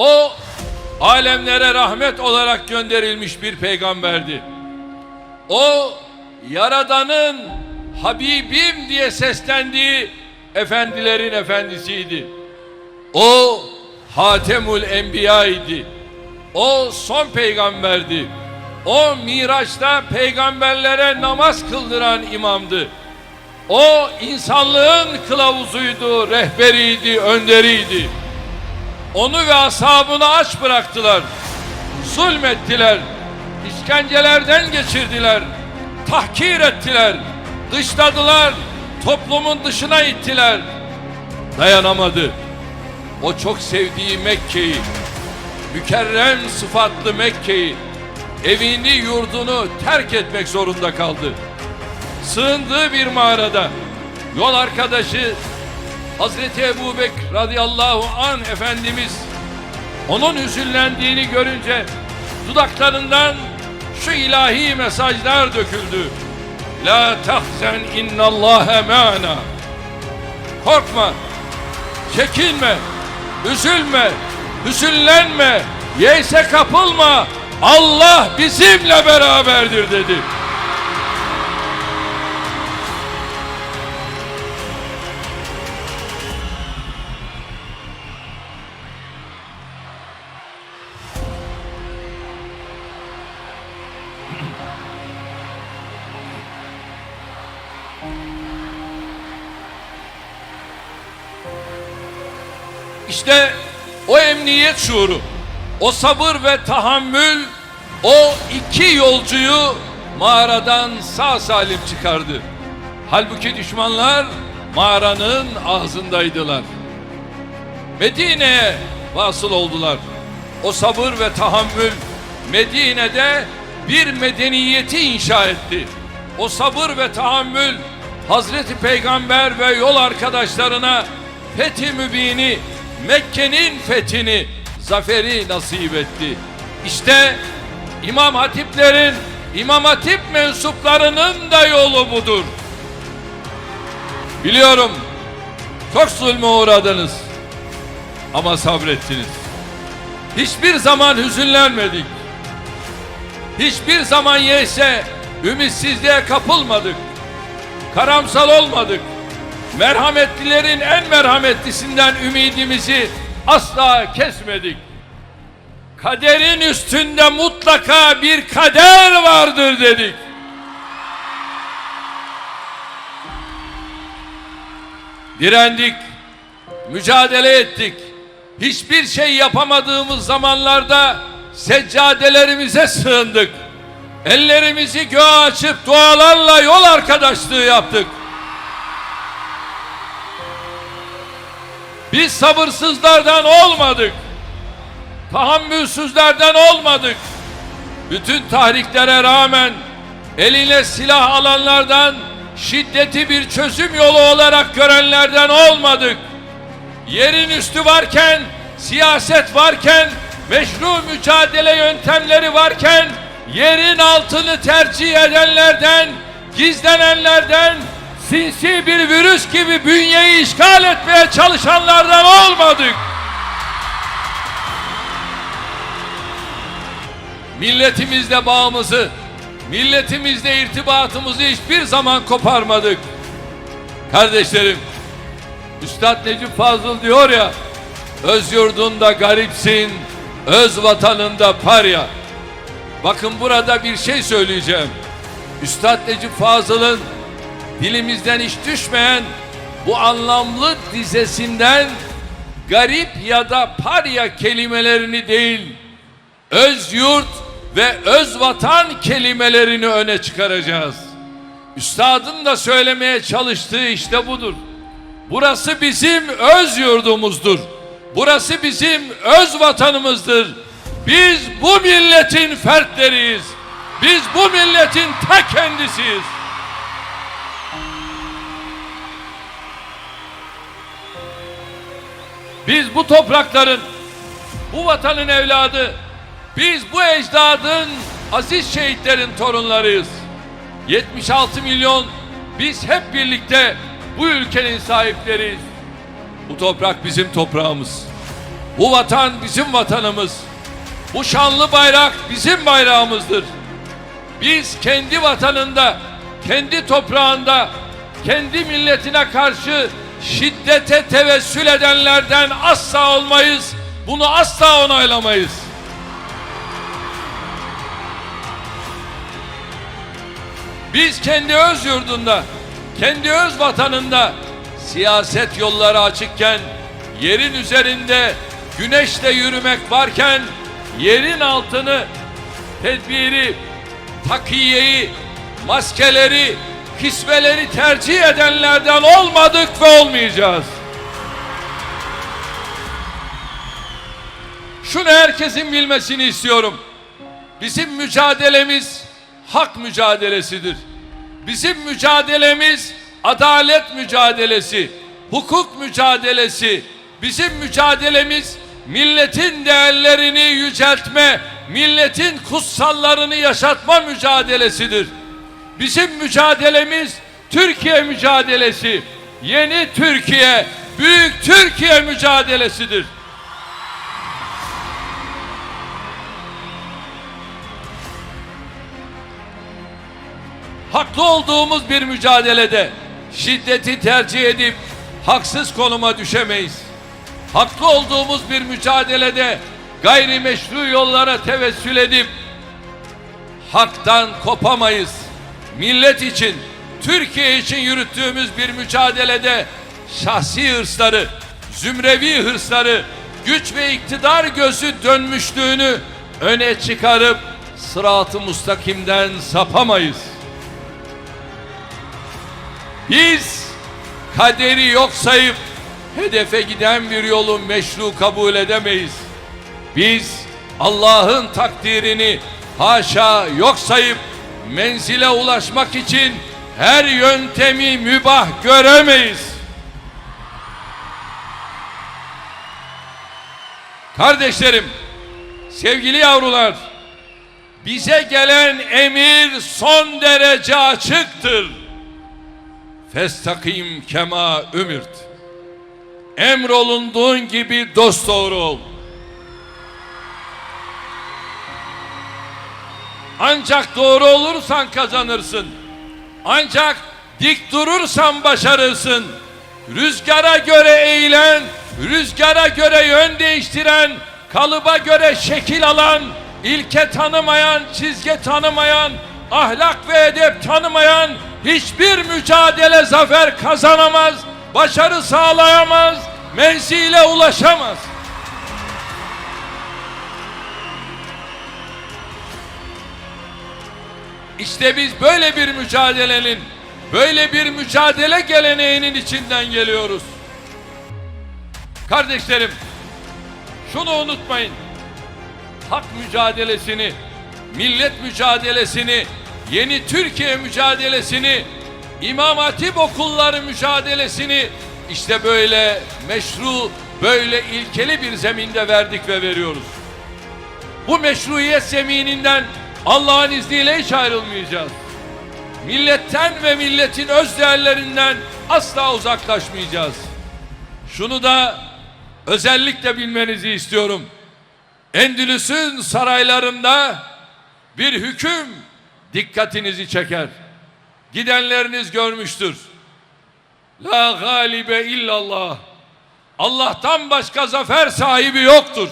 O alemlere rahmet olarak gönderilmiş bir peygamberdi. O Yaradan'ın Habibim diye seslendiği efendilerin efendisiydi. O Hatemul Enbiya idi. O son peygamberdi. O Miraç'ta peygamberlere namaz kıldıran imamdı. O insanlığın kılavuzuydu, rehberiydi, önderiydi. Onu ve ashabını aç bıraktılar. Zulmettiler. işkencelerden geçirdiler. Tahkir ettiler. Dışladılar. Toplumun dışına ittiler. Dayanamadı. O çok sevdiği Mekke'yi, mükerrem sıfatlı Mekke'yi, evini yurdunu terk etmek zorunda kaldı. Sığındığı bir mağarada yol arkadaşı Hazreti Ebu Bekir radıyallahu an Efendimiz onun hüzünlendiğini görünce dudaklarından şu ilahi mesajlar döküldü. La tahzen innallâhe ma'ana. Korkma, çekinme, üzülme, hüzünlenme, yeyse kapılma. Allah bizimle beraberdir dedi. İşte o emniyet şuuru, o sabır ve tahammül o iki yolcuyu mağaradan sağ salim çıkardı. Halbuki düşmanlar mağaranın ağzındaydılar. Medine'ye vasıl oldular. O sabır ve tahammül Medine'de bir medeniyeti inşa etti. O sabır ve tahammül Hazreti Peygamber ve yol arkadaşlarına fethi mübini, Mekke'nin fethini, zaferi nasip etti. İşte İmam Hatiplerin, İmam Hatip mensuplarının da yolu budur. Biliyorum çok zulme uğradınız ama sabrettiniz. Hiçbir zaman hüzünlenmedik. Hiçbir zaman yese ümitsizliğe kapılmadık. Karamsal olmadık. Merhametlilerin en merhametlisinden ümidimizi asla kesmedik. Kaderin üstünde mutlaka bir kader vardır dedik. Direndik, mücadele ettik. Hiçbir şey yapamadığımız zamanlarda seccadelerimize sığındık. Ellerimizi göğe açıp dualarla yol arkadaşlığı yaptık. Biz sabırsızlardan olmadık. Tahammülsüzlerden olmadık. Bütün tahriklere rağmen eline silah alanlardan şiddeti bir çözüm yolu olarak görenlerden olmadık. Yerin üstü varken, siyaset varken, meşru mücadele yöntemleri varken yerin altını tercih edenlerden, gizlenenlerden, sinsi bir virüs gibi bünyeyi işgal etmeye çalışanlardan olmadık. Milletimizle bağımızı, milletimizle irtibatımızı hiçbir zaman koparmadık. Kardeşlerim, Üstad Necip Fazıl diyor ya, öz yurdunda garipsin, öz vatanında parya. Bakın burada bir şey söyleyeceğim. Üstad Necip Fazıl'ın dilimizden hiç düşmeyen bu anlamlı dizesinden garip ya da parya kelimelerini değil, öz yurt ve öz vatan kelimelerini öne çıkaracağız. Üstadın da söylemeye çalıştığı işte budur. Burası bizim öz yurdumuzdur. Burası bizim öz vatanımızdır. Biz bu milletin fertleriyiz. Biz bu milletin ta kendisiyiz. Biz bu toprakların, bu vatanın evladı, biz bu ecdadın aziz şehitlerin torunlarıyız. 76 milyon biz hep birlikte bu ülkenin sahipleriyiz. Bu toprak bizim toprağımız. Bu vatan bizim vatanımız. Bu şanlı bayrak bizim bayrağımızdır. Biz kendi vatanında, kendi toprağında, kendi milletine karşı şiddete tevessül edenlerden asla olmayız. Bunu asla onaylamayız. Biz kendi öz yurdunda, kendi öz vatanında siyaset yolları açıkken, yerin üzerinde güneşle yürümek varken, yerin altını, tedbiri, takiyeyi, maskeleri, kisveleri tercih edenlerden olmadık ve olmayacağız. Şunu herkesin bilmesini istiyorum. Bizim mücadelemiz hak mücadelesidir. Bizim mücadelemiz adalet mücadelesi, hukuk mücadelesi. Bizim mücadelemiz milletin değerlerini yüceltme, milletin kutsallarını yaşatma mücadelesidir. Bizim mücadelemiz Türkiye mücadelesi. Yeni Türkiye, büyük Türkiye mücadelesidir. haklı olduğumuz bir mücadelede şiddeti tercih edip haksız konuma düşemeyiz. Haklı olduğumuz bir mücadelede gayrimeşru yollara tevessül edip haktan kopamayız. Millet için, Türkiye için yürüttüğümüz bir mücadelede şahsi hırsları, zümrevi hırsları, güç ve iktidar gözü dönmüşlüğünü öne çıkarıp sırat-ı mustakimden sapamayız. Biz kaderi yok sayıp hedefe giden bir yolu meşru kabul edemeyiz. Biz Allah'ın takdirini haşa yok sayıp menzile ulaşmak için her yöntemi mübah göremeyiz. Kardeşlerim, sevgili yavrular, bize gelen emir son derece açıktır. Festakim kema ümirt. Emrolunduğun gibi dost doğru ol. Ancak doğru olursan kazanırsın. Ancak dik durursan başarırsın. Rüzgara göre eğilen, rüzgara göre yön değiştiren, kalıba göre şekil alan, ilke tanımayan, çizge tanımayan, ahlak ve edep tanımayan hiçbir mücadele zafer kazanamaz, başarı sağlayamaz, menzile ulaşamaz. İşte biz böyle bir mücadelenin, böyle bir mücadele geleneğinin içinden geliyoruz. Kardeşlerim, şunu unutmayın. Hak mücadelesini, millet mücadelesini, yeni Türkiye mücadelesini, İmam Hatip okulları mücadelesini işte böyle meşru, böyle ilkeli bir zeminde verdik ve veriyoruz. Bu meşruiyet zemininden Allah'ın izniyle hiç ayrılmayacağız. Milletten ve milletin öz değerlerinden asla uzaklaşmayacağız. Şunu da özellikle bilmenizi istiyorum. Endülüs'ün saraylarında bir hüküm dikkatinizi çeker. Gidenleriniz görmüştür. La galibe illallah. Allah'tan başka zafer sahibi yoktur.